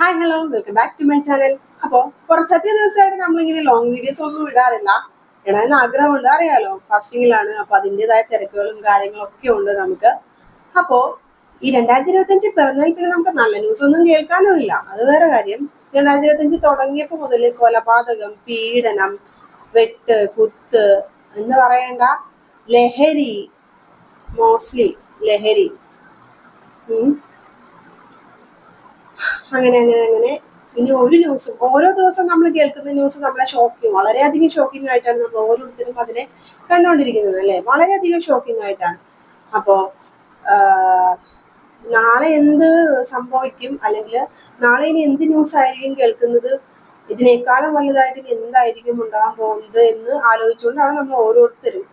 Hi hello welcome back to my channel അപ്പോൾ കുറച്ചധികം ദിവസമായിട്ട് നമ്മളിങ്ങനെ ലോങ് വീഡിയോസ് ഒന്നും ഇടാറില്ല. ഇടാൻ ആഗ്രഹമുണ്ട് അറിയാലോ. ഫാസ്റ്റിങ്ങിലാണ് അപ്പോൾ അതിന്റെതായ തിരക്കുകളും കാര്യങ്ങളും ഒക്കെ ഉണ്ട് നമുക്ക്. അപ്പോൾ ഈ രണ്ടായിരത്തി ഇരുപത്തഞ്ച് പിറന്നതിൽ പിന്നെ നമുക്ക് നല്ല ന്യൂസ് ഒന്നും കേൾക്കാനും ഇല്ല. അത് വേറെ കാര്യം. രണ്ടായിരത്തി ഇരുപത്തഞ്ച് തുടങ്ങിയപ്പോൾ മുതൽ കൊലപാതകം പീഡനം വെട്ട് കുത്ത് എന്ന് പറയേണ്ട ലഹരി മോസ്റ്റ്ലി ലഹരി. അങ്ങനെ അങ്ങനെ അങ്ങനെ. ഇനി ഒരു ന്യൂസും ഓരോ ദിവസം നമ്മൾ കേൾക്കുന്ന ന്യൂസ് നമ്മളെ ഷോക്കിങ് വളരെയധികം ഷോക്കിംഗ് ആയിട്ടാണ് നമ്മൾ ഓരോരുത്തരും അതിനെ കണ്ടുകൊണ്ടിരിക്കുന്നത് അല്ലേ? വളരെയധികം ഷോക്കിംഗ് ആയിട്ടാണ്. അപ്പോ നാളെ എന്ത് സംഭവിക്കും? അല്ലെങ്കിൽ നാളെ ഇനി എന്ത് ന്യൂസ് ആയിരിക്കും കേൾക്കുന്നത്? ഇതിനേക്കാളും വലുതായിട്ട് ഇനി എന്തായിരിക്കും ഉണ്ടാകാൻ പോകുന്നത് എന്ന് ആലോചിച്ചുകൊണ്ടാണ് നമ്മൾ ഓരോരുത്തരും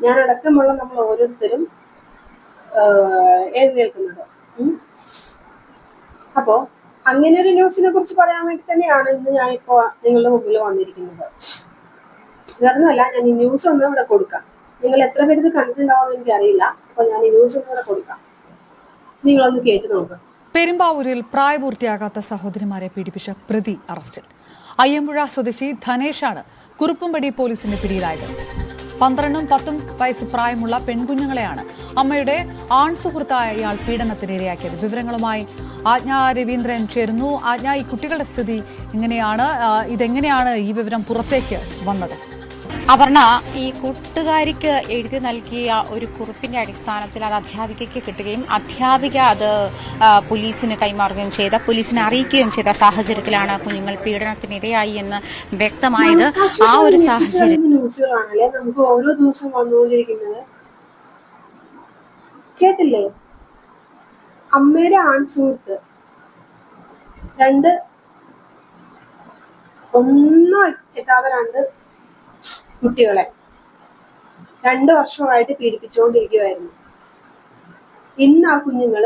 ഞാൻ അടക്കമുള്ള നമ്മൾ ഓരോരുത്തരും എഴുന്നേൽക്കുന്നത്. ഉം. അപ്പോ അങ്ങനെ ഒരു ന്യൂസിനെ കുറിച്ച് പറയാൻ വേണ്ടി തന്നെയാണ് ഇന്ന് ഞാനിപ്പോ നിങ്ങളുടെ മുമ്പിൽ വന്നിരിക്കുന്നത്. വേറൊന്നുമല്ല ഞാൻ ഈ ന്യൂസ് ഒന്ന് ഇവിടെ കൊടുക്കാം. നിങ്ങൾ എത്ര പേര് ഇത് എനിക്ക് അറിയില്ല. അപ്പൊ ഞാൻ ഈ ന്യൂസ് ഒന്ന് ഇവിടെ കൊടുക്കാം. നിങ്ങളൊന്ന് കേട്ട് നോക്കുക പെരുമ്പാവൂരിൽ പ്രായപൂർത്തിയാകാത്ത സഹോദരിമാരെ പീഡിപ്പിച്ച പ്രതി അറസ്റ്റിൽ. അയ്യമ്പുഴ സ്വദേശി ധനേഷാണ് കുറുപ്പുംപടി പോലീസിന്റെ പിടിയിലായത്. പന്ത്രണ്ടും പത്തും വയസ്സ് പ്രായമുള്ള പെൺകുഞ്ഞുങ്ങളെയാണ് അമ്മയുടെ ആൺ സുഹൃത്തായ ഇയാൾ പീഡനത്തിനിരയാക്കിയത്. വിവരങ്ങളുമായി ആജ്ഞ രവീന്ദ്രൻ ചേരുന്നു. ആജ്ഞ ഈ കുട്ടികളുടെ സ്ഥിതി എങ്ങനെയാണ്? ഇതെങ്ങനെയാണ് ഈ വിവരം പുറത്തേക്ക് വന്നത്? അപർണ ഈ കൂട്ടുകാരിക്ക് എഴുതി നൽകിയ ഒരു കുറിപ്പിന്റെ അടിസ്ഥാനത്തിൽ അത് അധ്യാപികയ്ക്ക് കിട്ടുകയും അധ്യാപിക അത് പോലീസിന് കൈമാറുകയും ചെയ്ത പോലീസിനെ അറിയിക്കുകയും ചെയ്ത സാഹചര്യത്തിലാണ് കുഞ്ഞുങ്ങൾ പീഡനത്തിനിരയായി എന്ന് വ്യക്തമായത്. ആ ഒരു സാഹചര്യം ന്യൂസുകളാണല്ലേ? നമുക്ക് ഓരോ ദിവസം വന്നുകൊണ്ടിരിക്കുന്നത്. കേട്ടില്ലേ? അമ്മയുടെ ആൺ സുഹൃത്ത് രണ്ട് ഒന്നും എത്താതെ രണ്ട് കുട്ടികളെ രണ്ട് വർഷമായിട്ട് പീഡിപ്പിച്ചുകൊണ്ടിരിക്കുകയായിരുന്നു ഇന്ന് ആ കുഞ്ഞുങ്ങൾ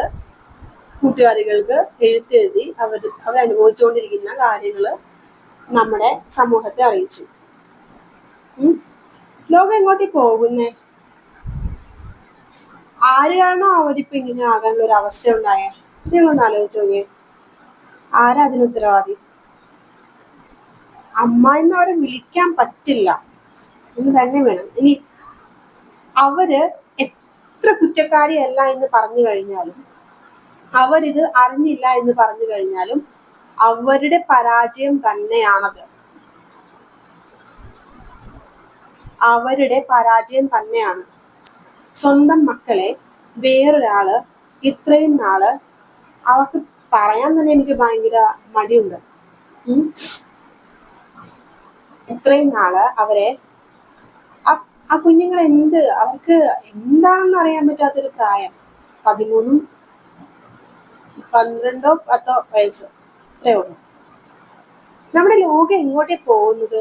കൂട്ടുകാരികൾക്ക് എഴുത്തെഴുതി അവർ അനുഭവിച്ചുകൊണ്ടിരിക്കുന്ന കാര്യങ്ങൾ നമ്മുടെ സമൂഹത്തെ അറിയിച്ചു. ലോകം എങ്ങോട്ടേ പോകുന്നേ? ആര് കാരണം അവരിപ്പോ ഇങ്ങനെ ആകാനുള്ള ഒരു അവസ്ഥ ഉണ്ടായേ നിങ്ങളൊന്ന് ആലോചിച്ച് നോക്കിയേ. ആരാ അതിന് ഉത്തരവാദി? അമ്മ എന്ന് അവരെ വിളിക്കാൻ പറ്റില്ല. എന്ന് തന്നെ വേണം. ഇനി അവർ എത്ര കുറ്റക്കാരിയല്ല എന്ന് പറഞ്ഞു കഴിഞ്ഞാലും അവരിത് അറിഞ്ഞില്ല എന്ന് പറഞ്ഞു കഴിഞ്ഞാലും അവരുടെ പരാജയം തന്നെയാണത്. അവരുടെ പരാജയം തന്നെയാണ്. സ്വന്തം മക്കളെ വേറൊരാൾ ഇത്രയും നാൾ അവർക്ക് പറയാൻ തന്നെ എനിക്ക് ഭയങ്കര മടിയുണ്ട്. ഇത്രയും നാൾ അവരെ ആ കുഞ്ഞുങ്ങൾ എന്ത് അവർക്ക് എന്താണെന്ന് അറിയാൻ പറ്റാത്തൊരു പ്രായം. പതിമൂന്നും പന്ത്രണ്ടോ പത്തോ വയസ്സ്. ഇത്രയേ ഉള്ളൂ. നമ്മുടെ ലോകം എങ്ങോട്ടേ പോകുന്നത്?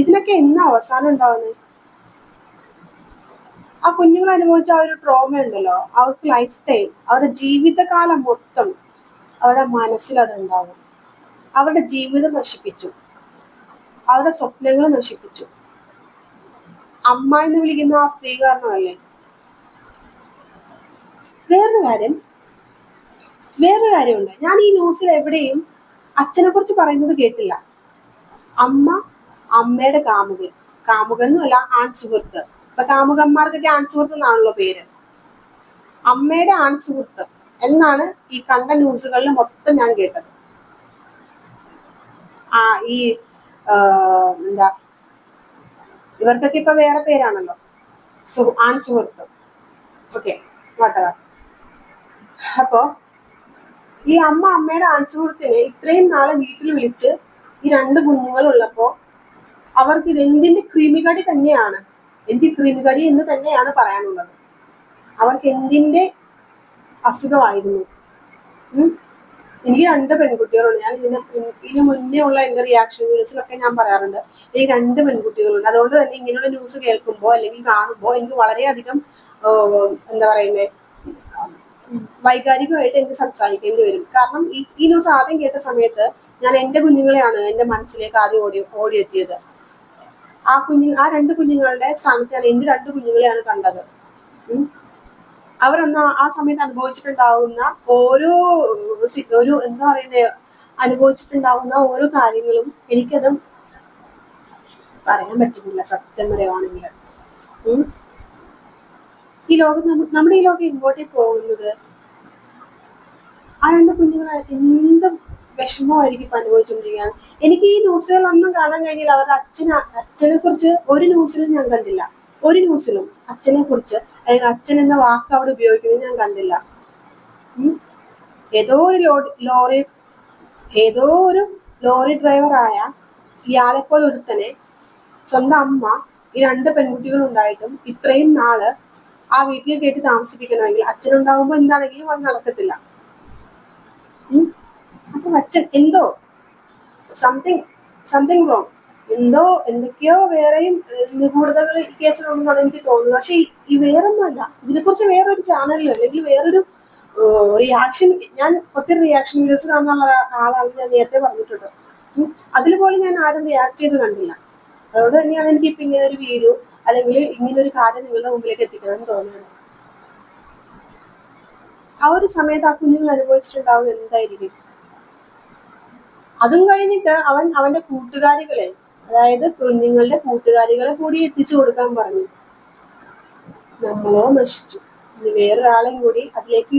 ഇതിനൊക്കെ എന്നാ അവസാനം ഉണ്ടാവുന്നത് ആ കുഞ്ഞുങ്ങൾ അനുഭവിച്ച ആ ഒരു ട്രോമ ഉണ്ടല്ലോ. അവർക്ക് ലൈഫ് ടൈം അവരുടെ ജീവിതകാലം മൊത്തം അവരുടെ മനസ്സിൽ അതുണ്ടാകും അവരുടെ ജീവിതം നശിപ്പിച്ചു. അവരുടെ സ്വപ്നങ്ങൾ നശിപ്പിച്ചു. അമ്മ എന്ന് വിളിക്കുന്ന ആ സ്ത്രീ കാരണമല്ലേ? വേറൊരു കാര്യം വേറൊരു കാര്യമുണ്ട്. ഞാൻ ഈ ന്യൂസിൽ എവിടെയും അച്ഛനെ കുറിച്ച് പറയുന്നത് കേട്ടില്ല. അമ്മ അമ്മയുടെ കാമുകൻ. കാമുകൻ എന്നല്ല ആൺ സുഹൃത്ത്. ഇപ്പൊ കാമുകന്മാർക്കൊക്കെ ആൺസുഹൃത്ത് എന്നാണല്ലോ പേര്. അമ്മയുടെ ആൺസുഹൃത്ത് എന്നാണ് ഈ കണ്ട ന്യൂസുകളിൽ മൊത്തം ഞാൻ കേട്ടത്. ആ ഈ എന്താ ഇവർക്കൊക്കെ ഇപ്പൊ വേറെ പേരാണല്ലോ. ആൺ സുഹൃത്ത് ഓക്കെ വാട്ടവർ അപ്പോ ഈ അമ്മ അമ്മയുടെ ആൺ സുഹൃത്തിനെ ഇത്രയും നാളെ വീട്ടിൽ വിളിച്ച് ഈ രണ്ട് കുഞ്ഞുങ്ങൾ ഉള്ളപ്പോ അവർക്ക് ഇതെന്തിന്റെ ക്രിമികടി തന്നെയാണ്? എനിക്ക് ക്രിമികടി എന്ന് തന്നെയാണ് പറയാനുള്ളത്. അവർക്ക് എന്തിന്റെ അസുഖമായിരുന്നു? എനിക്ക് രണ്ട് പെൺകുട്ടികളുണ്ട്. ഞാൻ ഇതിന് ഇതിന് മുന്നേ ഉള്ള എന്റെ റിയാക്ഷൻ വീഡിയോസിലൊക്കെ ഞാൻ പറയാറുണ്ട്. എനിക്ക് രണ്ട് പെൺകുട്ടികളുണ്ട്. അതുകൊണ്ട് തന്നെ ഇങ്ങനെയുള്ള ന്യൂസ് കേൾക്കുമ്പോ അല്ലെങ്കിൽ കാണുമ്പോൾ എനിക്ക് വളരെയധികം എന്താ പറയുന്നേ വൈകാരികമായിട്ട് എനിക്ക് സംസാരിക്കേണ്ടി വരും. കാരണം ഈ ഈ ന്യൂസ് ആദ്യം കേട്ട സമയത്ത് ഞാൻ എന്റെ കുഞ്ഞുങ്ങളെയാണ് എന്റെ മനസ്സിലേക്ക് ആദ്യം ഓടി ഓടിയെത്തിയത്. ആ കുഞ്ഞു ആ രണ്ട് കുഞ്ഞുങ്ങളുടെ സ്ഥാനത്ത് എന്റെ രണ്ട് കുഞ്ഞുങ്ങളെയാണ് കണ്ടത്. അവരൊന്ന് ആ- സമയത്ത് അനുഭവിച്ചിട്ടുണ്ടാവുന്ന ഓരോ ഒരു എന്താ പറയുന്നത് അനുഭവിച്ചിട്ടുണ്ടാവുന്ന ഓരോ കാര്യങ്ങളും എനിക്കത് പറയാൻ പറ്റുന്നില്ല സത്യം പറയുവാണെങ്കിൽ. ഈ ലോകം നമ്മുടെ ഈ ലോകം എങ്ങോട്ടേ പോകുന്നത്? ആ രണ്ട് കുഞ്ഞുങ്ങൾ എന്ത് വിഷമമായിരിക്കും അനുഭവിച്ചുകൊണ്ടിരിക്കുകയാണ് എനിക്ക് ഈ ന്യൂസുകളൊന്നും കാണാൻ കഴിഞ്ഞില്ല. അവരുടെ അച്ഛനെ അച്ഛനെ കുറിച്ച് ഒരു ന്യൂസിലും ഞാൻ കണ്ടില്ല. ഒരു ന്യൂസിലും അച്ഛനെ കുറിച്ച് അല്ലെങ്കിൽ അച്ഛൻ എന്ന വാക്ക് അവിടെ ഉപയോഗിക്കുന്നത് ഞാൻ കണ്ടില്ല. ഏതോ ഒരു ലോറി ഏതോ ഒരു ലോറി ഡ്രൈവറായ ഇയാളെപ്പോലെ ഒരുത്തനെ സ്വന്തം അമ്മ ഈ രണ്ട് പെൺകുട്ടികൾ ഉണ്ടായിട്ടും ഇത്രയും നാൾ ആ വീട്ടിൽ കയറ്റി താമസിപ്പിക്കണമെങ്കിൽ അച്ഛനുണ്ടാകുമ്പോൾ എന്താണെങ്കിലും അത് നടക്കത്തില്ല. അച്ഛൻ എന്തോ സംതിങ് സംതിങ് റോങ് എന്തോ എന്തൊക്കെയോ വേറെയും നിഗൂഢതകൾ ഈ കേസിലുണ്ടെന്നാണ് എനിക്ക് തോന്നുന്നത്. പക്ഷെ ഈ- വേറൊന്നും വേറൊന്നുമല്ല. ഇതിനെക്കുറിച്ച് വേറൊരു ചാനലിൽ അല്ലെങ്കിൽ വേറൊരു റിയാക്ഷൻ ഞാൻ ഒത്തിരി റിയാക്ഷൻ വീഡിയോസ് കാണുന്ന ആളാണെന്ന് ഞാൻ നേരത്തെ പറഞ്ഞിട്ടുണ്ട്. അതിൽ പോലും ഞാൻ ആരും റിയാക്ട് ചെയ്ത് കണ്ടില്ല. അതുകൊണ്ട് തന്നെയാണ് എനിക്ക് ഇപ്പൊ ഇങ്ങനെ ഒരു വീഡിയോ അല്ലെങ്കിൽ ഇങ്ങനെ ഒരു കാര്യം നിങ്ങളുടെ മുമ്പിലേക്ക് എത്തിക്കണമെന്ന് തോന്നുന്നത്. ആ ഒരു സമയത്ത് ആ കുഞ്ഞുങ്ങൾ അനുഭവിച്ചിട്ടുണ്ടാവും എന്തായിരിക്കും? അതും കഴിഞ്ഞിട്ട് അവൻ അവന്റെ കൂട്ടുകാരികളെ അതായത് കുഞ്ഞുങ്ങളുടെ കൂട്ടുകാരികളെ കൂടി എത്തിച്ചു കൊടുക്കാൻ പറഞ്ഞു. നമ്മളോ നശിച്ചു. ഇനി വേറൊരാളെയും കൂടി അതിലേക്ക്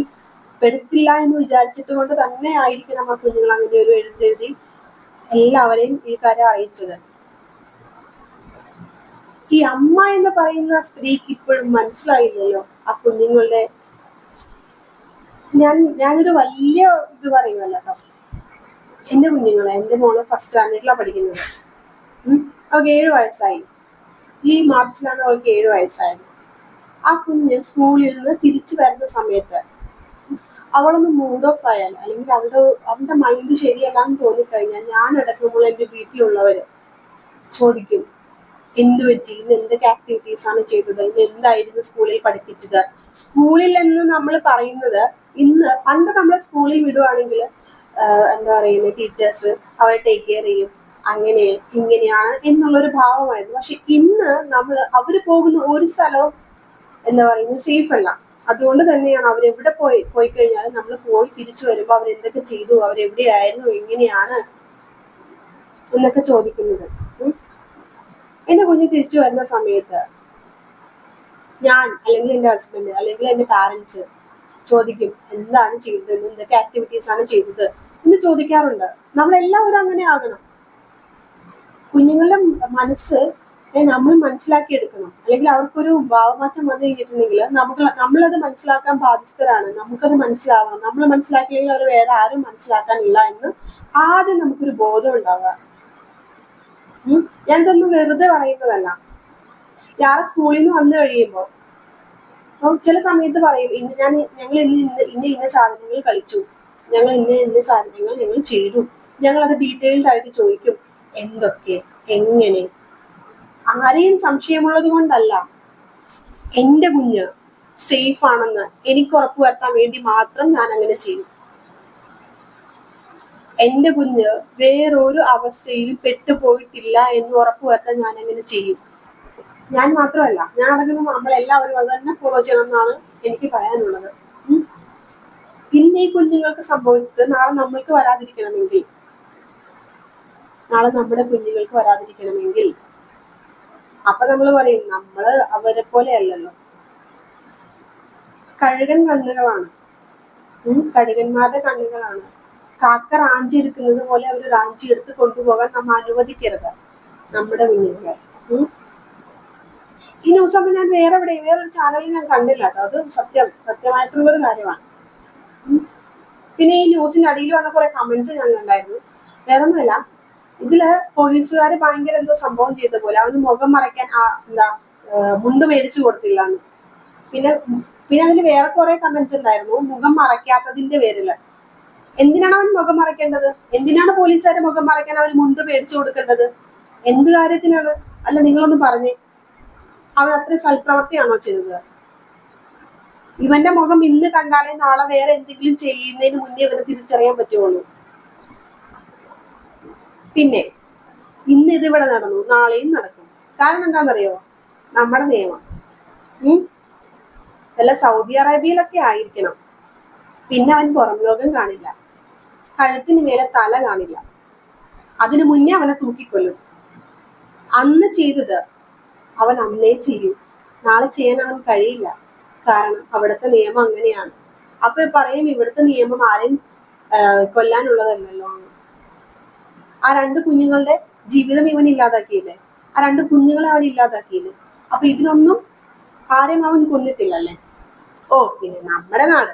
പെടുത്തില്ല എന്ന് വിചാരിച്ചിട്ട് കൊണ്ട് തന്നെ ആയിരിക്കണം ആ കുഞ്ഞുങ്ങൾ അങ്ങനെ ഒരു എഴുത്തെഴുതി എല്ലാവരെയും ഈ കാര്യം അറിയിച്ചത്. ഈ അമ്മ എന്ന് പറയുന്ന സ്ത്രീക്ക് ഇപ്പോഴും മനസ്സിലായില്ലല്ലോ ആ കുഞ്ഞുങ്ങളുടെ ഞാൻ ഞാനൊരു വലിയ ഇത് പറയുമല്ലോ കേട്ടോ. എന്റെ കുഞ്ഞുങ്ങളെ എന്റെ മോൾ ഫസ്റ്റ് സ്റ്റാൻഡേർഡിലാണ് പഠിക്കുന്നത്. അവൾക്ക് ഏഴ് വയസ്സായി. ഈ മാർച്ചിലാണ് അവൾക്ക് ഏഴ് വയസ്സായത്. ആ കുഞ്ഞ് സ്കൂളിൽ നിന്ന് തിരിച്ചു വരുന്ന സമയത്ത് അവളൊന്ന് മൂഡ് ഓഫ് ആയാൽ അല്ലെങ്കിൽ അവളുടെ അവളുടെ മൈൻഡ് ശരിയല്ല എന്ന് തോന്നിക്കഴിഞ്ഞാൽ ഞാൻ അടക്കമുള്ള എന്റെ വീട്ടിലുള്ളവര് ചോദിക്കും എന്ത് പറ്റി? ഇന്ന് എന്തൊക്കെ ആക്ടിവിറ്റീസ് ആണ് ചെയ്തത്? ഇന്ന് എന്തായിരുന്നു സ്കൂളിൽ പഠിപ്പിച്ചത്? സ്കൂളിൽ എന്ന് നമ്മൾ പറയുന്നത് ഇന്ന് പണ്ട് നമ്മളെ സ്കൂളിൽ വിടുവാണെങ്കിൽ എന്താ പറയുന്നത് ടീച്ചേഴ്സ് അവരെ ടേക്ക് കെയർ ചെയ്യും. അങ്ങനെ ഇങ്ങനെയാണ് എന്നുള്ളൊരു ഭാവമായിരുന്നു. പക്ഷെ ഇന്ന് നമ്മൾ അവർ പോകുന്ന ഒരു സ്ഥലവും എന്താ പറയുന്നത് സേഫ് അല്ല. അതുകൊണ്ട് തന്നെയാണ് അവരെവിടെ പോയി പോയി കഴിഞ്ഞാലും നമ്മൾ പോയി തിരിച്ചു വരുമ്പോൾ അവരെന്തൊക്കെ ചെയ്തു അവരെവിടെയായിരുന്നു എങ്ങനെയാണ് എന്നൊക്കെ ചോദിക്കുന്നത്. എന്റെ കുഞ്ഞ് തിരിച്ചു വരുന്ന സമയത്ത് ഞാൻ അല്ലെങ്കിൽ എന്റെ ഹസ്ബൻഡ് അല്ലെങ്കിൽ എന്റെ പാരന്റ്സ് ചോദിക്കും എന്താണ് ചെയ്തത് എന്തൊക്കെ ആക്ടിവിറ്റീസ് ആണ് ചെയ്തത്? എന്ന് ചോദിക്കാറുണ്ട്. നമ്മളെല്ലാവരും അങ്ങനെ ആകണം. കുഞ്ഞുങ്ങളുടെ മനസ്സ് നമ്മൾ മനസ്സിലാക്കിയെടുക്കണം അല്ലെങ്കിൽ അവർക്കൊരു ഭാവമാറ്റം വന്നു കഴിഞ്ഞിട്ടുണ്ടെങ്കിൽ നമുക്ക് നമ്മളത് മനസ്സിലാക്കാൻ ബാധ്യസ്ഥരാണ്. നമുക്കത് മനസ്സിലാവണം. നമ്മൾ മനസ്സിലാക്കിയെങ്കിൽ അവർ വേറെ ആരും മനസ്സിലാക്കാനില്ല എന്ന് ആദ്യം നമുക്കൊരു ബോധം ഉണ്ടാവുക. ഞാനിതൊന്നും വെറുതെ പറയുന്നതല്ല. ഞാൻ സ്കൂളിൽ നിന്ന് വന്നു കഴിയുമ്പോൾ ചില സമയത്ത് പറയും ഇന്ന് ഞാൻ ഞങ്ങൾ ഇന്ന് ഇന്ന ഇന്ന സാധനങ്ങൾ കളിച്ചു. ഞങ്ങൾ ഇന്ന ഇന്ന സാധനങ്ങൾ ഞങ്ങൾ ചെയ്തു. അത് ഡീറ്റെയിൽഡ് ആയിട്ട് ചോദിക്കും എന്തൊക്കെ? എങ്ങനെ? ആരെയും സംശയമുള്ളത് കൊണ്ടല്ല. എന്റെ കുഞ്ഞ് സേഫ് ആണെന്ന് എനിക്ക് ഉറപ്പ് വരുത്താൻ വേണ്ടി മാത്രം ഞാൻ അങ്ങനെ ചെയ്യും. എന്റെ കുഞ്ഞ് വേറൊരു അവസ്ഥയിൽ പെട്ടുപോയിട്ടില്ല എന്ന് ഉറപ്പ് വരുത്താൻ ഞാൻ അങ്ങനെ ചെയ്യും. ഞാൻ മാത്രമല്ല ഞാൻ അടങ്ങുന്ന നമ്മളെല്ലാവരും അത് തന്നെ ഫോളോ ചെയ്യണം എന്നാണ് എനിക്ക് പറയാനുള്ളത്. ഇന്ന് ഈ കുഞ്ഞുങ്ങൾക്ക് സംഭവിച്ചത് നാളെ നമ്മൾക്ക് വരാതിരിക്കണമെങ്കിൽ. നാളെ നമ്മുടെ കുഞ്ഞുങ്ങൾക്ക് വരാതിരിക്കണമെങ്കിൽ. അപ്പൊ നമ്മൾ പറയും നമ്മൾ അവരെ പോലെ അല്ലല്ലോ. കഴുകൻ കണ്ണുകളാണ്. കഴുകന്മാരുടെ കണ്ണുകളാണ്. കാക്ക റാഞ്ചി എടുക്കുന്നത് പോലെ അവർ റാഞ്ചി എടുത്ത് കൊണ്ടുപോകാൻ നമ്മൾ അനുവദിക്കരുത് നമ്മുടെ കുഞ്ഞുങ്ങളെ. ഈ ന്യൂസ് ഒന്നും ഞാൻ വേറെ എവിടെ വേറൊരു ചാനലിൽ ഞാൻ കണ്ടില്ല അത് സത്യം സത്യമായിട്ടുള്ള ഒരു കാര്യമാണ്. പിന്നെ ഈ ന്യൂസിന്റെ അടിയിൽ വന്ന കുറെ കമന്റ്സ് ഞാൻ വേറെ ഒന്നുമല്ല ഇതിൽ പോലീസുകാർ ഭയങ്കര എന്തോ സംഭവം ചെയ്ത പോലെ അവന് മുഖം മറയ്ക്കാൻ ആ എന്താ മുണ്ട് മേടിച്ചു കൊടുത്തില്ല എന്ന് പിന്നെ പിന്നെ അതിൽ വേറെ കുറെ കമന്റ്സ് ഉണ്ടായിരുന്നു മുഖം മറയ്ക്കാത്തതിന്റെ പേരിൽ. എന്തിനാണ് അവൻ മുഖം മറയ്ക്കേണ്ടത്? എന്തിനാണ് പോലീസുകാരെ മുഖം മറയ്ക്കാൻ അവന് മുണ്ട് മേടിച്ചു കൊടുക്കേണ്ടത്? എന്ത് കാര്യത്തിനാണ്? അല്ല നിങ്ങളൊന്ന് പറഞ്ഞേ. അവൻ അത്രയും സൽപ്രവർത്തിയാണോ ചെയ്തത്? ഇവന്റെ മുഖം ഇന്ന് കണ്ടാലേ നാളെ വേറെ എന്തെങ്കിലും ചെയ്യുന്നതിന് മുന്നേ ഇവനെ തിരിച്ചറിയാൻ പറ്റുള്ളൂ. പിന്നെ ഇന്ന് ഇതിവിടെ നടന്നു നാളെയും നടക്കും. കാരണം എന്താണെന്നറിയോ? നമ്മുടെ നിയമം. അല്ല സൗദി അറേബ്യയിലൊക്കെ ആയിരിക്കണം. പിന്നെ അവൻ പുറം ലോകം കാണില്ല. കഴുത്തിന് മേലെ തല കാണില്ല. അതിനു മുന്നേ അവനെ തൂക്കിക്കൊല്ലും. അന്ന് ചെയ്തത് അവൻ അന്നേ ചെയ്യും. നാളെ ചെയ്യാൻ അവൻ കഴിയില്ല. കാരണം അവിടുത്തെ നിയമം അങ്ങനെയാണ്. അപ്പൊ പറയും ഇവിടുത്തെ നിയമം ആരെയും കൊല്ലാനുള്ളതല്ലല്ലോ. ആ രണ്ട് കുഞ്ഞുങ്ങളുടെ ജീവിതം ഇവൻ ഇല്ലാതാക്കിയില്ലേ? ആ രണ്ട് കുഞ്ഞുങ്ങളെ അവൻ ഇല്ലാതാക്കിയില്ലേ? അപ്പൊ ഇതിനൊന്നും ആരെയും അവൻ കൊന്നിട്ടില്ലല്ലേ? ഓ പിന്നെ നമ്മുടെ നാട്.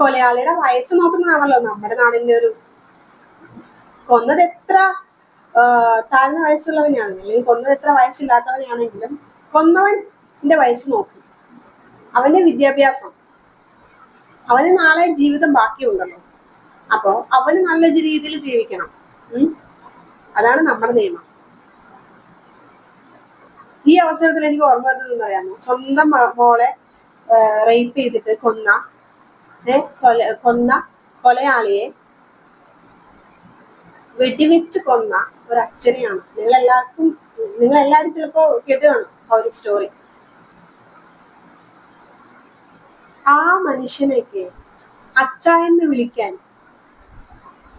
കൊലയാളിയുടെ വയസ്സ് നോക്കുന്നതാണല്ലോ നമ്മുടെ നാടിന്റെ ഒരു കൊന്നത് എത്ര താഴ്ന്ന വയസ്സുള്ളവനാണ് അല്ലെങ്കിൽ കൊന്നത് എത്ര കൊന്നവന്റെ വയസ്സ് നോക്കും. അവന്റെ വിദ്യാഭ്യാസം. അവന് നാളെ ജീവിതം ബാക്കിയുണ്ടല്ലോ. അപ്പോ അവന് നല്ല രീതിയിൽ ജീവിക്കണം. അതാണ് നമ്മുടെ നിയമം. ഈ അവസരത്തിൽ എനിക്ക് ഓർമ്മ വരുന്നതെന്ന് അറിയാമോ സ്വന്തം മോളെ റേപ്പ് ചെയ്തിട്ട് കൊന്ന ഏ കൊല കൊന്ന കൊലയാളിയെ വെടിവെച്ച് കൊന്ന ഒരു അച്ഛനെയാണ് നിങ്ങൾ എല്ലാവർക്കും നിങ്ങൾ എല്ലാവരും ചിലപ്പോ കേട്ട് കാണും. ആ ഒരു സ്റ്റോറി ആ മനുഷ്യനെയൊക്കെ അച്ഛ എന്ന് വിളിക്കാൻ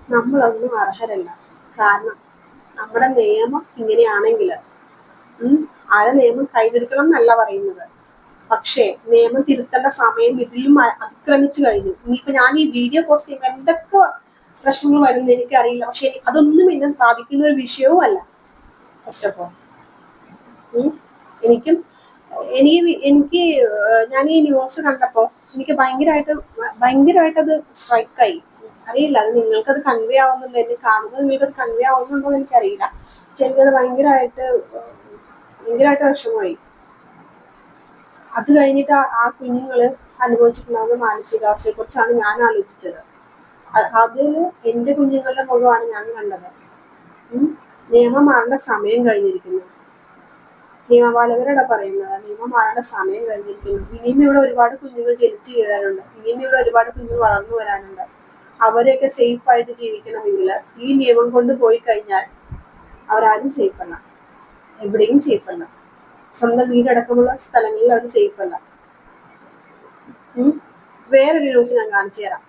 നമ്മളൊന്നും അർഹരല്ല. കാരണം നമ്മുടെ നിയമം ഇങ്ങനെയാണെങ്കിൽ ആരെ നിയമം കയ്യിലെടുക്കണം എന്നല്ല പറയുന്നത്. പക്ഷേ നിയമം തിരുത്തേണ്ട സമയം ഇതിലും അതിക്രമിച്ചു കഴിഞ്ഞു. ഇനിയിപ്പോ ഞാൻ ഈ വീഡിയോ പോസ്റ്റ് ചെയ്യുമ്പോൾ എന്തൊക്കെ പ്രശ്നങ്ങൾ വരുമെന്ന് എനിക്കറിയില്ല. പക്ഷെ അതൊന്നും എന്നെ സാധിക്കുന്ന ഒരു വിഷയവും അല്ല ഫസ്റ്റ് ഓഫ് ഓൾ എനിക്കും എനിക്ക് എനിക്ക് ഞാൻ ഈ ന്യൂസ് കണ്ടപ്പോൾ എനിക്ക് ഭയങ്കരമായിട്ട് ഭയങ്കരമായിട്ട് അത് സ്ട്രൈക്കായി. അറിയില്ല അത് നിങ്ങൾക്കത് കൺവേ ആവുന്നുണ്ടോ? എന്നെ നിങ്ങൾക്ക് നിങ്ങൾക്കത് കൺവേ ആവുന്നുണ്ടോ എന്ന് എനിക്കറിയില്ല. പക്ഷെ എനിക്കത് ഭയങ്കരമായിട്ട് ഭയങ്കരമായിട്ട് വിഷമമായി. അത് കഴിഞ്ഞിട്ട് ആ- കുഞ്ഞുങ്ങൾ അനുഭവിച്ചിട്ടുണ്ടാകുന്ന മാനസികാവസ്ഥയെ കുറിച്ചാണ് ഞാൻ ആലോചിച്ചത്. അതിൽ എന്റെ കുഞ്ഞുങ്ങളുടെ മുഖമാണ് ഞാൻ കണ്ടത്. നിയമം മാറേണ്ട സമയം കഴിഞ്ഞിരിക്കുന്നു. നിയമപാലകരോടാ പറയുന്നത് നിയമം മാറേണ്ട സമയം കഴിഞ്ഞിരിക്കുന്നു. ഇനിയും ഇവിടെ ഒരുപാട് കുഞ്ഞുങ്ങൾ ജനിച്ചു വീഴാനുണ്ട്. ഇനിയും ഇവിടെ ഒരുപാട് കുഞ്ഞുങ്ങൾ വളർന്നു വരാനുണ്ട്. അവരെയൊക്കെ സേഫ് ആയിട്ട് ജീവിക്കണമെങ്കിൽ ഈ നിയമം കൊണ്ട് പോയി കഴിഞ്ഞാൽ അവരാരും സേഫ് അല്ല. എവിടെയും സേഫ് അല്ല. സ്വന്തം വീടടക്കമുള്ള സ്ഥലങ്ങളിൽ അവർ സേഫ് അല്ല. വേറൊരു ന്യൂസ് ഞാൻ കാണിച്ചു തരാം.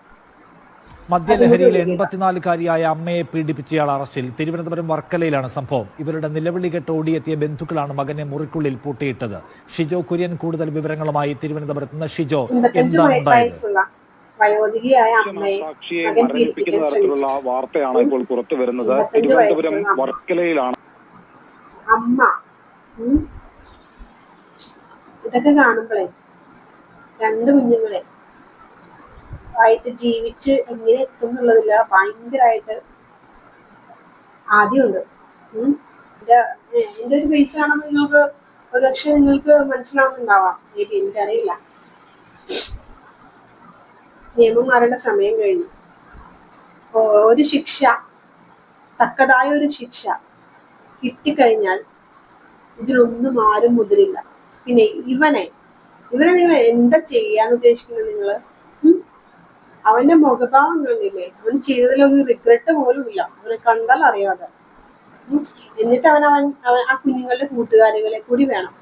മദ്യലഹരിയിൽ എൺപത്തിനാലുകാരിയായ അമ്മയെ പീഡിപ്പിച്ചയാൾ അറസ്റ്റിൽ. തിരുവനന്തപുരം വർക്കലയിലാണ് സംഭവം. ഇവരുടെ നിലവിളി കെട്ട് ഓടിയെത്തിയ ബന്ധുക്കളാണ് മകനെ മുറിക്കുള്ളിൽ പൂട്ടിയിട്ടത്. ഷിജോ കുര്യൻ കൂടുതൽ വിവരങ്ങളുമായി തിരുവനന്തപുരത്ത് നിന്ന് ഷിജോ എന്താണ് വയോധികയായ അമ്മയെ മകൻ പീഡിപ്പിക്കാൻ ശ്രമിച്ചു. വാർത്തയാണ് ഇപ്പോൾ പുറത്തു വരുന്നത്. തിരുവനന്തപുരം വർക്കലയിലാണ്. അമ്മ. ഇതൊക്കെ കാണുമ്പോഴേ രണ്ട് കുഞ്ഞുങ്ങളെ ആയിട്ട് ജീവിച്ച് എങ്ങനെ എത്തും എന്നുള്ളതില്ല ഭയങ്കരമായിട്ട് ആദ്യമുണ്ട്. എന്റെ ഒരു ബേസ് ആണെന്ന് നിങ്ങൾക്ക് ഒരുപക്ഷെ നിങ്ങൾക്ക് മനസ്സിലാവുന്നുണ്ടാവാം. മേ ബി എനിക്കറിയില്ല. നിയമം മാറേണ്ട സമയം കഴിഞ്ഞു. ഒരു ശിക്ഷ തക്കതായ ഒരു ശിക്ഷ കിട്ടിക്കഴിഞ്ഞാൽ ഇതിലൊന്നും ആരും മുതിരില്ല. പിന്നെ ഇവനെ ഇവനെ നിങ്ങൾ എന്താ ചെയ്യാന്ന് ഉദ്ദേശിക്കുന്നത് നിങ്ങൾ ഉം? അവന്റെ മുഖഭാവം കണ്ടില്ലേ? അവൻ ചെയ്തതിലൊരു റിഗ്രറ്റ് പോലും ഇല്ല. അവനെ കണ്ടാൽ അറിയാതെ? എന്നിട്ട് അവൻ അവൻ ആ കുഞ്ഞുങ്ങളുടെ കൂട്ടുകാരികളെ കൂടി വേണം.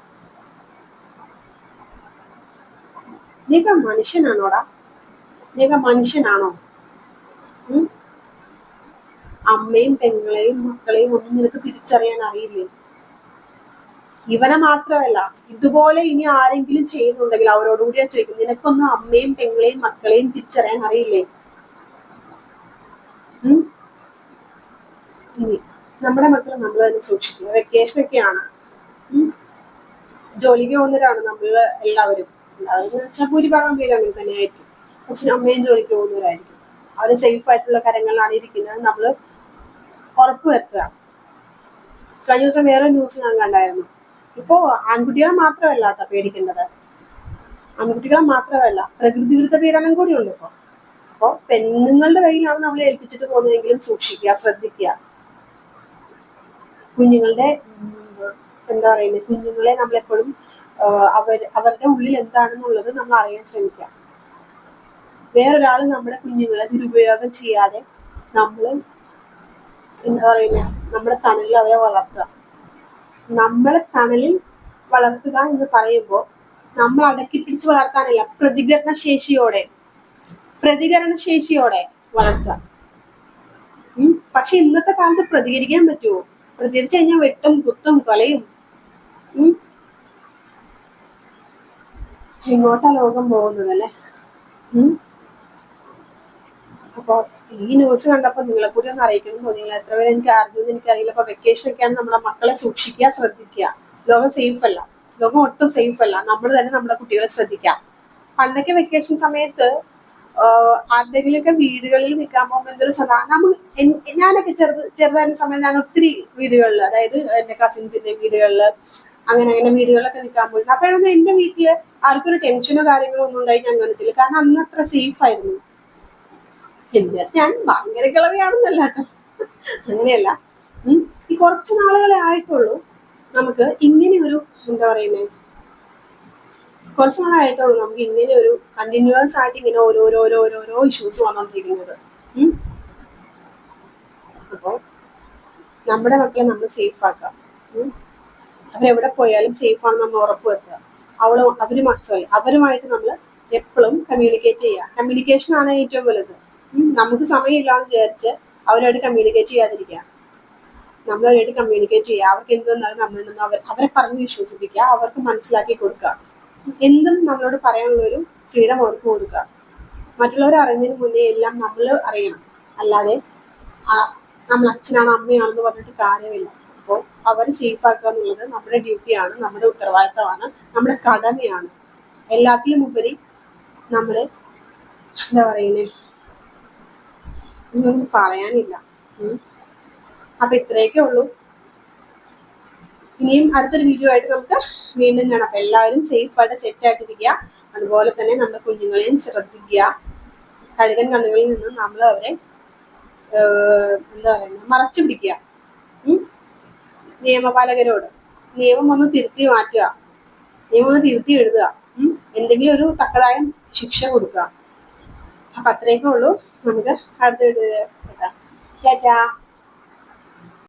നീക്ക മനുഷ്യനാണോടാ? നീക്ക മനുഷ്യനാണോ? അമ്മയും പെങ്ങളെയും മക്കളെയും ഒന്നും നിനക്ക് തിരിച്ചറിയാൻ അറിയില്ലേ? ഇവനെ മാത്രമല്ല ഇതുപോലെ ഇനി ആരെങ്കിലും ചെയ്യുന്നുണ്ടെങ്കിൽ അവരോടുകൂടി ഞാൻ ചോദിക്കും നിനക്കൊന്നും അമ്മയും പെങ്ങളെയും മക്കളെയും തിരിച്ചറിയാൻ അറിയില്ലേ? ഇനി നമ്മുടെ മക്കളെ നമ്മൾ തന്നെ സൂക്ഷിക്കുക വെക്കേഷൻ ഒക്കെയാണ്? ജോലിക്ക് പോകുന്നവരാണ് നമ്മൾ എല്ലാവരും. എല്ലാവരും വെച്ചാൽ ഭൂരിഭാഗം പേര് അങ്ങനെ തന്നെയായിരിക്കും. അച്ഛനും അമ്മയും ജോലിക്ക് പോകുന്നവരായിരിക്കും. അവർ സേഫ് ആയിട്ടുള്ള കരങ്ങളിലാണ് ഇരിക്കുന്നത്. നമ്മൾ ഉറപ്പുവരുത്തുക കഴിഞ്ഞ ദിവസം വേറെ ന്യൂസ് ഞാൻ കണ്ടായിരുന്നു. ഇപ്പോ ആൺകുട്ടികളെ മാത്രമല്ല കേട്ടോ പേടിക്കേണ്ടത്. ആൺകുട്ടികളെ മാത്രമല്ല പ്രകൃതി വിരുദ്ധ പീഡനം കൂടി ഉണ്ട് ഇപ്പൊ. അപ്പൊ പെണ്ണുങ്ങളുടെ കയ്യിലാണ് നമ്മൾ ഏൽപ്പിച്ചിട്ട് പോകുന്നതെങ്കിലും സൂക്ഷിക്കുക ശ്രദ്ധിക്കുക. കുഞ്ഞുങ്ങളുടെ എന്താ പറയുന്നത് കുഞ്ഞുങ്ങളെ നമ്മളെപ്പോഴും അവർ അവരുടെ ഉള്ളിൽ എന്താണെന്നുള്ളത് നമ്മൾ അറിയാൻ ശ്രമിക്കുക. വേറൊരാൾ നമ്മുടെ കുഞ്ഞുങ്ങളെ ദുരുപയോഗം ചെയ്യാതെ നമ്മൾ എന്താ പറയുന്ന നമ്മുടെ തണലിൽ അവരെ വളർത്തുക. നമ്മളെ തണലിൽ വളർത്തുക എന്ന് പറയുമ്പോൾ നമ്മൾ അടക്കി പിടിച്ച് വളർത്താനല്ല പ്രതികരണ ശേഷിയോടെ പ്രതികരണ ശേഷിയോടെ വളർത്തുക പക്ഷെ ഇന്നത്തെ കാലത്ത് പ്രതികരിക്കാൻ പറ്റുമോ പ്രതികരിച്ചു കഴിഞ്ഞാൽ വെട്ടും കുത്തും കൊലയും. എങ്ങോട്ടാ ലോകം പോകുന്നത് അല്ലേ? ഉം. അപ്പൊ ഈ ന്യൂസ് കണ്ടപ്പോൾ നിങ്ങളെ കൂടി ഒന്ന് അറിയിക്കണം തോന്നി എത്ര പേര് എനിക്ക് അറിഞ്ഞു എനിക്കറിയില്ല. അപ്പൊ വെക്കേഷൻ ഒക്കെയാണ് നമ്മളെ മക്കളെ സൂക്ഷിക്കുക ശ്രദ്ധിക്കുക. ലോകം സേഫ് അല്ല. ലോകം ഒട്ടും സേഫ് അല്ല. നമ്മൾ തന്നെ നമ്മുടെ കുട്ടികളെ ശ്രദ്ധിക്കാം. പണ്ടൊക്കെ വെക്കേഷൻ സമയത്ത് ആരുടെങ്കിലുമൊക്കെ വീടുകളിൽ നിൽക്കാൻ പോകുമ്പോൾ എന്തൊരു സദാ നമ്മൾ ഞാനൊക്കെ ചെറുത് ചെറുതായിരുന്ന സമയം ഞാൻ ഒത്തിരി വീടുകളിൽ അതായത് എന്റെ കസിൻസിന്റെ വീടുകളിൽ അങ്ങനെ അങ്ങനെ വീടുകളിലൊക്കെ നിൽക്കാൻ പോയിട്ടുണ്ട് അപ്പോഴൊന്നും എന്റെ വീട്ടിൽ ആർക്കൊരു ടെൻഷനോ കാര്യങ്ങളോ ഒന്നും ഉണ്ടായി ഞാൻ കണ്ടിട്ടില്ല. കാരണം അന്ന് അത്ര സേഫ് ആയിരുന്നു. എന്താ ഞാൻ ഭയങ്കര കിളവിയാണെന്നല്ല കേട്ടോ. അങ്ങനെയല്ല. ഈ കുറച്ച് നാളുകളെ ആയിട്ടുള്ളൂ നമുക്ക് ഇങ്ങനെ ഒരു എന്താ പറയുന്നത് കുറച്ച് നാളായിട്ടുള്ളൂ നമുക്ക് ഇങ്ങനെ ഒരു കണ്ടിന്യൂസ് ആയിട്ട് ഇങ്ങനെ ഓരോരോ ഓരോരോ ഇഷ്യൂസ് വന്നുകൊണ്ടിരിക്കുന്നത് ഉം. അപ്പോ നമ്മുടെ മക്കളെ നമ്മൾ സേഫ് ആക്കാം. അവരെവിടെ പോയാലും സേഫ് ആണെന്ന് നമ്മൾ ഉറപ്പ് വരുത്തുക. അവളും അവരും സോറി അവരുമായിട്ട് നമ്മൾ എപ്പോഴും കമ്മ്യൂണിക്കേറ്റ് ചെയ്യുക. കമ്മ്യൂണിക്കേഷൻ ആണ് ഏറ്റവും വലുത്. നമുക്ക് സമയമില്ലാന്ന് വിചാരിച്ച് അവരോട് കമ്മ്യൂണിക്കേറ്റ് ചെയ്യാതിരിക്കുക. നമ്മളവരായിട്ട് കമ്മ്യൂണിക്കേറ്റ് ചെയ്യുക. അവർക്ക് എന്ത് വന്നാലും നമ്മളുണ്ടെന്ന് അവർ അവരെ പറഞ്ഞ് വിശ്വസിപ്പിക്കുക. അവർക്ക് മനസ്സിലാക്കി കൊടുക്കുക. എന്തും നമ്മളോട് പറയാനുള്ള ഒരു ഫ്രീഡം അവർക്ക് കൊടുക്കുക. മറ്റുള്ളവർ അറിയുന്നതിന് മുന്നേ എല്ലാം നമ്മൾ അറിയണം. അല്ലാതെ നമ്മൾ അച്ഛനാണ് അമ്മയാണെന്ന് പറഞ്ഞിട്ട് കാര്യമില്ല. അപ്പോൾ അവരെ സേഫ് ആക്കുക എന്നുള്ളത് നമ്മുടെ ഡ്യൂട്ടിയാണ് നമ്മുടെ ഉത്തരവാദിത്തമാണ് നമ്മുടെ കടമയാണ്. എല്ലാത്തിലും ഉപരി നമ്മൾ എന്താ പറയുന്നേ? ഇതൊന്നും പറയാനില്ല. അപ്പൊ ഇത്രയൊക്കെ ഉള്ളൂ. ഇനിയും അടുത്തൊരു വീഡിയോ ആയിട്ട് നമുക്ക് വീണ്ടും കാണാം. അപ്പൊ എല്ലാവരും സേഫായിട്ട് സെറ്റ് ആയിട്ടിരിക്കുക. അതുപോലെ തന്നെ നമ്മുടെ കുഞ്ഞുങ്ങളെയും ശ്രദ്ധിക്കുക. കഴുകൻ കണ്ണുകളിൽ നിന്ന് നമ്മൾ അവരെ എന്താ പറയുന്നത് മറച്ചു പിടിക്കുക. നിയമപാലകരോട് നിയമം ഒന്ന് തിരുത്തി മാറ്റുക. നിയമം ഒന്ന് തിരുത്തി എഴുതുക. എന്തെങ്കിലും ഒരു തക്കതായ ശിക്ഷ കൊടുക്കുക. അപ്പൊ അത്രയൊക്കെ ഉള്ളൂ. നമുക്ക് അടുത്ത വീഡിയോ ടാറ്റാ